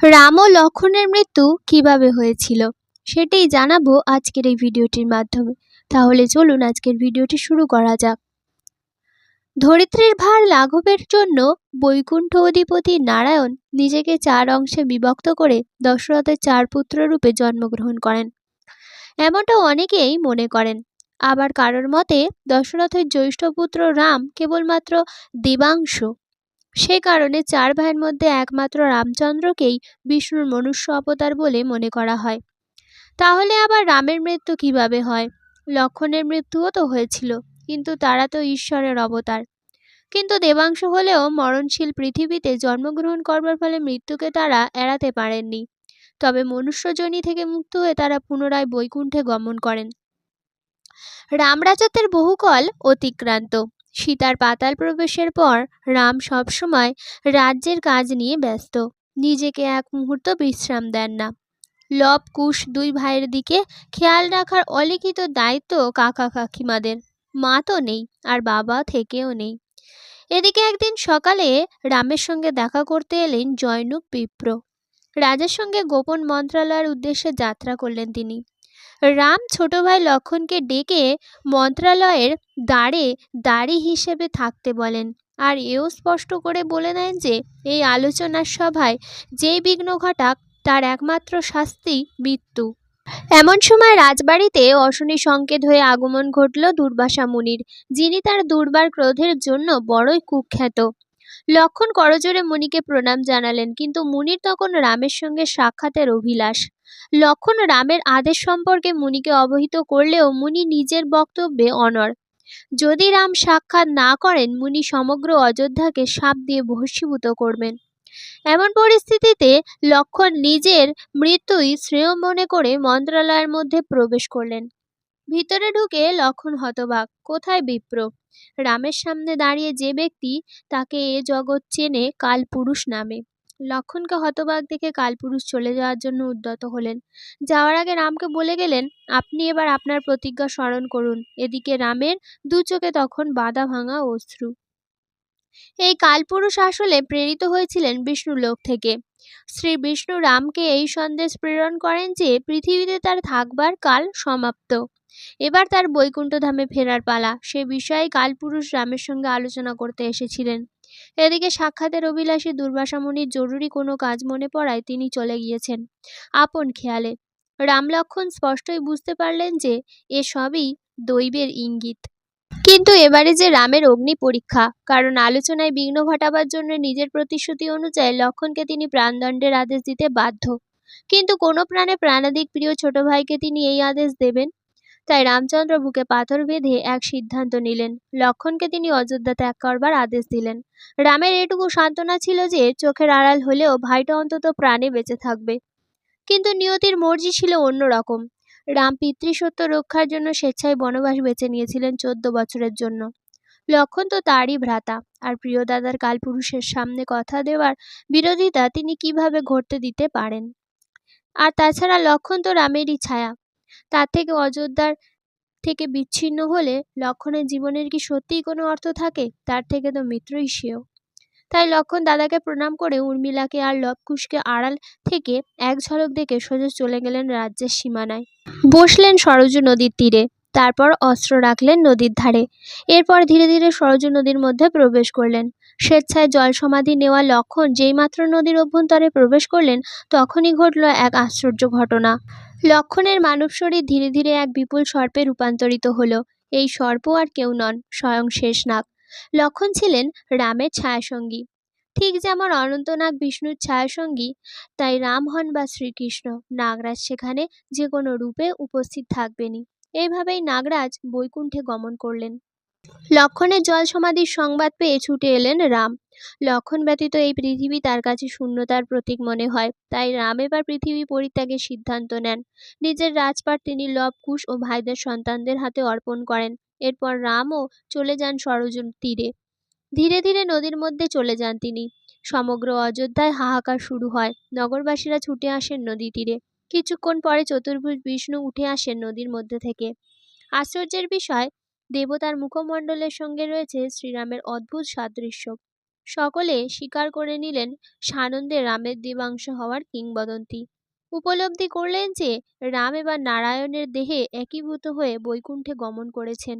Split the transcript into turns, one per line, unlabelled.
রাম ও লক্ষণের মৃত্যু কীভাবে হয়েছিল সেটাই জানাব আজকের এই ভিডিওটির মাধ্যমে। তাহলে চলুন আজকের ভিডিওটি শুরু করা যাক। ধরিত্রীর ভার লাঘবের জন্য বৈকুণ্ঠ অধিপতি নারায়ণ নিজেকে চার অংশে বিভক্ত করে দশরথের চার পুত্র রূপে জন্মগ্রহণ করেন। এমনটা অনেকেই মনে করেন। আবার কারোর মতে দশরথের জ্যৈষ্ঠ পুত্র রাম কেবলমাত্র দেবাংশ। সে কারণে চার ভাইয়ের মধ্যে একমাত্র রামচন্দ্রকেই বিষ্ণুর মনুষ্য অবতার বলে মনে করা হয়। তাহলে আবার রামের মৃত্যু কীভাবে হয়? লক্ষণের মৃত্যুও তো হয়েছিল, কিন্তু তারা তো ঈশ্বরের অবতার। কিন্তু দেবাংশ হলেও মরণশীল পৃথিবীতে জন্মগ্রহণ করবার ফলে মৃত্যুকে তারা এড়াতে পারেননি। তবে মনুষ্যজনী থেকে মুক্ত হয়ে তারা পুনরায় বৈকুণ্ঠে গমন করেন। রামরাজত্বের বহুকল অতিক্রান্ত। সীতার পাতাল প্রবেশের পর রাম সবসময় রাজ্যের কাজ নিয়ে ব্যস্ত। নিজেকে এক মুহূর্ত বিশ্রাম দেন না। লব কুশ দুই ভাইয়ের দিকে খেয়াল রাখার অলিখিত দায়িত্ব কাকা কাকিমাদের। মা তো নেই আর বাবা থেকেও নেই। এদিকে একদিন সকালে রামের সঙ্গে দেখা করতে এলেন জয়নুক বিপ্র। রাজার সঙ্গে গোপন মন্ত্রণালয়ের উদ্দেশ্যে যাত্রা করলেন তিনি। রাম ছোট ভাই লক্ষণকে ডেকে মন্ত্রালয়ের দ্বারে দাড়ি হিসেবে থাকতে বলেন। আর এও স্পষ্ট করে বলে দেন যে, এই আলোচনার সভায় যেই বিঘ্ন ঘটাক, তার একমাত্র শাস্তি মৃত্যু। এমন সময় রাজবাড়িতে অশনি সংকেত হয়ে আগমন ঘটল দুর্বাসা মুনির, যিনি তার দুর্বার ক্রোধের জন্য বড়ই কুখ্যাত। লক্ষণ করজোরে মুনিকে প্রণাম জানালেন, কিন্তু মুনির তখন রামের সঙ্গে সাক্ষাতের অভিলাষ। লক্ষণ রামের আদেশ সম্পর্কে মুনিকে অবহিত করলেও মুনি নিজের বক্তব্যে অনড়। যদি রাম সাক্ষাৎ না করেন, মুনি সমগ্র অযোধ্যাকে সাপ দিয়ে ভস্মীভূত করবেন। এমন পরিস্থিতিতে লক্ষণ নিজের মৃত্যুই শ্রেয় মনে করে মন্ত্রণালয়ের মধ্যে প্রবেশ করলেন। ভিতরে ঢুকে লক্ষণ হতবাক। কোথায় বিপ্র? রামের সামনে দাঁড়িয়ে যে ব্যক্তি তাকে এ জগৎ চেনে কালপুরুষ নামে। লক্ষণকে হতবাক দেখে কালপুরুষ চলে যাওয়ার জন্য উদ্যত হলেন। যাওয়ার আগে রামকে বলে গেলেন, আপনি এবার আপনার প্রতিজ্ঞা স্মরণ করুন। এদিকে রামের দু চোখে তখন বাঁধা ভাঙা অশ্রু। এই কালপুরুষ আসলে প্রেরিত হয়েছিলেন বিষ্ণু লোক থেকে। শ্রী বিষ্ণু রামকে এই সন্দেশ প্রেরণ করেন যে পৃথিবীতে তার থাকবার কাল সমাপ্ত। এবার তার বৈকুণ্ঠ ধামে ফেরার পালা। সে বিষয়ে কালপুরুষ রামের সঙ্গে আলোচনা করতে এসেছিলেন। এদিকে সাক্ষাতের অভিলাষী দুর্বাসামণির জরুরি কোনো কাজ মনে পড়ায় তিনি চলে গিয়েছেন। আপন খেয়ালে। রামলক্ষণ স্পষ্টই বুঝতে পারলেন যে এ সবই দৈবের ইঙ্গিত। কিন্তু এবারে যে রামের অগ্নি পরীক্ষা, কারণ আলোচনায় বিঘ্ন ঘটাবার জন্য নিজের প্রতিশ্রুতি অনুযায়ী লক্ষণকে তিনি প্রাণদণ্ডের আদেশ দিতে বাধ্য। কিন্তু কোনো প্রাণে প্রাণাদিক প্রিয় ছোট ভাইকে তিনি এই আদেশ দেবেন? তাই রামচন্দ্র বুকে পাথর বেঁধে এক সিদ্ধান্ত নিলেন। লক্ষণকে তিনি অযোধ্যা ত্যাগ করবার আদেশ দিলেন। রামের এটুকু সান্ত্বনা ছিল যে, চোখের আড়াল হলেও ভাইটা অন্তত প্রাণে বেঁচে থাকবে। কিন্তু নিয়তির মর্জি ছিল অন্যরকম। রাম পিতৃসত্য রক্ষার জন্য স্বেচ্ছায় বনবাস বেছে নিয়েছিলেন চোদ্দ বছরের জন্য। লক্ষণ তো তারই ভ্রাতা, আর প্রিয় দাদার কালপুরুষের সামনে কথা দেওয়ার বিরোধিতা তিনি কীভাবে ঘটতে দিতে পারেন? আর তাছাড়া লক্ষণ তো রামেরই ছায়া। তার থেকে অযোধ্যার থেকে বিচ্ছিন্ন হলে লক্ষণের জীবনের কি সত্যিই কোনো অর্থ থাকে? তার থেকে তো মিত্রই সেও। তাই লক্ষণ দাদাকে প্রণাম করে উর্মিলাকে আর লবকুশকে আড়াল থেকে এক ঝলক দেখে সোজা চলে গেলেন রাজ্যের সীমানায়। বসলেন সরজু নদীর তীরে, তারপর অস্ত্র রাখলেন নদীর ধারে। এরপর ধীরে ধীরে সরজু নদীর মধ্যে প্রবেশ করলেন। স্বেচ্ছায় জল সমাধি নেওয়া লক্ষণ যেইমাত্র নদীর অভ্যন্তরে প্রবেশ করলেন, তখনই ঘটল এক আশ্চর্য ঘটনা। লক্ষণের মানব শরীর ধীরে ধীরে এক বিপুল সর্পে রূপান্তরিত হলো। এই সর্প আর কেউ নন, স্বয়ং শেষ শেষনাগ। লক্ষণ ছিলেন রামের ছায়াসঙ্গী। ঠিক যেমন অনন্তনাগ বিষ্ণুর ছায়াসঙ্গী, তাই রাম হন বা শ্রীকৃষ্ণ, নাগরাজ সেখানে যে কোনো রূপে উপস্থিত থাকবেনই। এইভাবেই নাগরাজ বৈকুণ্ঠে গমন করলেন। লক্ষণের জল সমাধির সংবাদ পেয়ে ছুটে এলেন রাম। লক্ষণ ব্যতীত এই পৃথিবী তার কাছে শূন্যতার প্রতীক মনে হয়, তাই রাম এবার পৃথিবী পরিত্যাগের সিদ্ধান্ত নেন। নিজের রাজপাট তিনি লব কুশ ও ভাইদের সন্তানদের হাতে অর্পণ করেন। এরপর রামও চলে যান সরজুন তীরে। ধীরে ধীরে নদীর মধ্যে চলে যান তিনি। সমগ্র অযোধ্যায় হাহাকার শুরু হয়। নগরবাসীরা ছুটে আসেন নদী তীরে। কিছুক্ষণ পরে চতুর্ভুজ বিষ্ণু উঠে আসেন নদীর মধ্যে থেকে। আশ্চর্যের বিষয়, দেবতার মুখমণ্ডলের সঙ্গে রয়েছে শ্রীরামের অদ্ভুত সাদৃশ্য। সকলে স্বীকার করে নিলেন সানন্দে রামের দেবাংশ হওয়ার কিংবদন্তি। উপলব্ধি করলেন যে রাম এবার নারায়ণের দেহে একীভূত হয়ে বৈকুণ্ঠে গমন করেছেন।